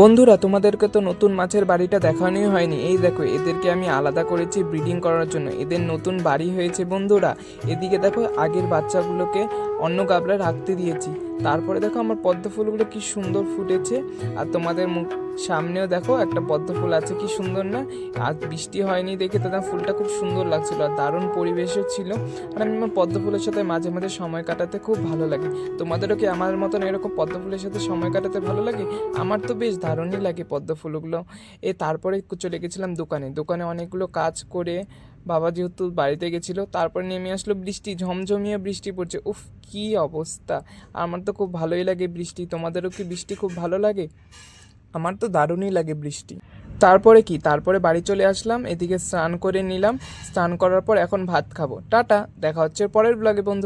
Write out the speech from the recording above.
বন্ধুরা, তোমাদেরকে তো নতুন মাছের বাড়িটা দেখানোই হয়নি। এই দেখো, এদেরকে আমি আলাদা করেছি ব্রিডিং করার জন্য। এদের নতুন বাড়ি হয়েছে বন্ধুরা। এদিকে দেখো, আগের বাচ্চাগুলোকে অন্য গাবলা রাখতে দিয়েছি। তারপরে দেখো আমার পদ্ম ফুলগুলো কি সুন্দর ফুটেছে। আর তোমাদের মুখ সামনেও দেখো একটা পদ্ম ফুল আছে, কি সুন্দর না? আর বৃষ্টি হয়নি দেখে তাদের ফুলটা খুব সুন্দর লাগছিল আর দারুণ পরিবেশও ছিল। আর আমি আমার পদ্ম ফুলের সাথে মাঝে মাঝে সময় কাটাতে খুব ভালো লাগে। তোমাদেরও কি আমার মতন এরকম পদ্ম ফুলের সাথে সময় কাটাতে ভালো লাগে? আমার তো বেশ দারুণই লাগে পদ্ম ফুলগুলো। এ তারপরে চলে গেছিলাম দোকানে। দোকানে অনেকগুলো কাজ করে বাবা যেহেতু বাড়িতে গেছিল, তারপর নেমে আসলো বৃষ্টি, ঝমঝমিয়ে বৃষ্টি পড়ছে। উফ, কি অবস্থা! আমার তো খুব ভালোই লাগে বৃষ্টি। তোমাদেরও কি বৃষ্টি খুব ভালো লাগে? আমার তো দারুণই লাগে বৃষ্টি। তারপরে কি? তারপরে বাড়ি চলে আসলাম, এদিকে স্নান করে নিলাম। স্নান করার পর এখন ভাত খাব। টাটা! দেখা হচ্ছে পরের ব্লগে বন্ধু